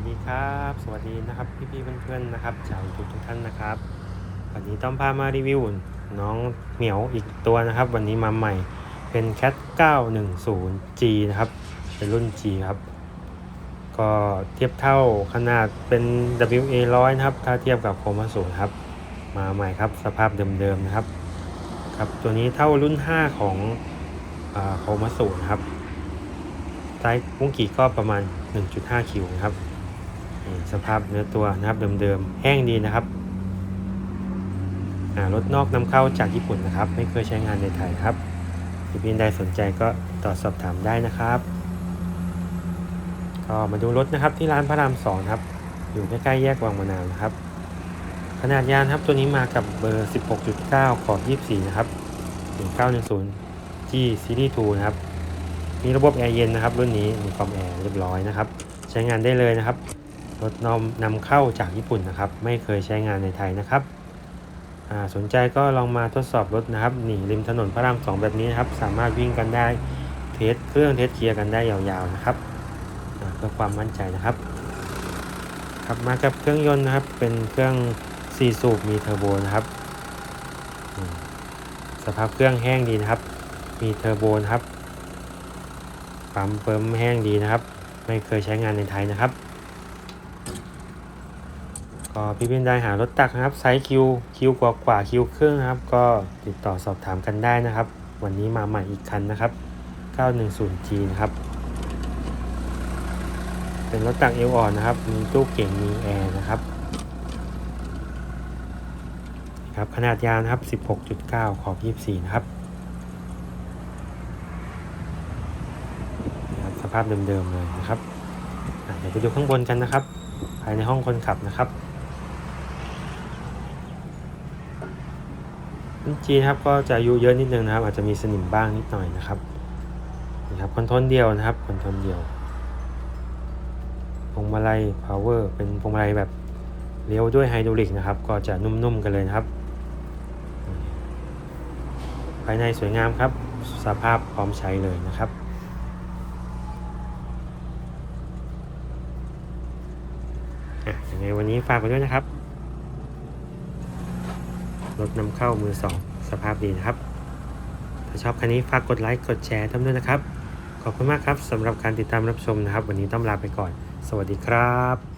วัสดีครับ สวัสดีนะครับพี่ๆเพื่อนๆนะครับชาวทุกทุกท่านนะครับ วันนี้ต้องพามารีวิวน้องเหมียวอีกตัวนะครับ วันนี้มาใหม่เป็น Cat 910G นะครับ เป็นรุ่น G ครับ ก็เทียบเท่าขนาดเป็น WA 100 นะครับ ถ้าเทียบกับโคมาสูครับ มาใหม่ครับสภาพเดิมๆนะครับครับตัวนี้เท่ารุ่น 5 ของโคมาสูนครับไซส์มุ้งกี่ก็ประมาณ 1.5 คิวนะครับ สภาพเนื้อตัวนะครับเดิมๆแห้งดีนะครับรถนอกนำเข้าจากญี่ปุ่นนะครับ ไม่เคยใช้งานในไทยครับที่พี่ใดสนใจก็ต่อสอบถามได้นะครับก็มาดูรถนะครับที่ร้านพระรามสองครับ อยู่ใกล้ๆแยกวังมะนาวนะครับ ขนาดยานครับตัวนี้มากับเบอร์ 16.9 ขอบ 24 นะครับ 1910 G Series 2นะครับ มีระบบแอร์เย็นนะครับ รุ่นนี้มีความแอร์เรียบร้อยนะครับ ใช้งานได้เลยนะครับ รถนำนำเข้าจากญี่ปุ่นนะครับ ไม่เคยใช้งานในไทยนะครับสนใจก็ลองมาทดสอบรถนะครับหนีริมถนนพระรามสองแบบนี้นะครับ สามารถวิ่งกันได้เทสเครื่องเทสเกียร์กันได้ยาวๆนะครับเพื่อความมั่นใจนะครับครับมากับเครื่องยนต์นะครับเป็นเครื่อง4สูบมีเทอร์โบนะครับสภาพเครื่องแห้งดีนะครับ มีเทอร์โบนะครับปั๊มเปิมแห้งดีนะครับ ไม่เคยใช้งานในไทยนะครับ ก็พี่พินได้หารถตักนะครับไซส์คิวคิวกว่ากว่าคิวครึ่งครับ ก็ติดต่อสอบถามกันได้นะครับ วันนี้มาใหม่อีกคันนะครับ 910G นะครับ เป็นรถตักเอวอ่อนนะครับ มีตู้เก่งมีแอร์นะครับครับขนาดยาวนะครับ 16.9 ขอบ 24 นะครับนะครับสภาพเดิมๆเลยนะครับเดี๋ยวไปดูข้างบนกันนะครับ ภายในห้องคนขับนะครับ รุ่นจีครับก็จะอายุเยอะนิดนึงนะครับ อาจจะมีสนิมบ้างนิดหน่อยนะครับนี่ครับคอนโทรลเดียวนะครับคอนโทรลเดียวพวงมาลัย power เป็นพวงมาลัยแบบเลี้ยวด้วยไฮดรอลิกนะครับ ก็จะนุ่มๆกันเลยนะครับ ภายในสวยงามครับ สภาพพร้อมใช้เลยนะครับอะยังไงวันนี้ฝากไปด้วยนะครับ รถนำเข้ามือสองสภาพดีนะครับ ถ้าชอบคันนี้ฝากกดไลค์กดแชร์ทำด้วยนะครับ ขอบคุณมากครับสำหรับการติดตามรับชมนะครับ วันนี้ต้องลาไปก่อน สวัสดีครับ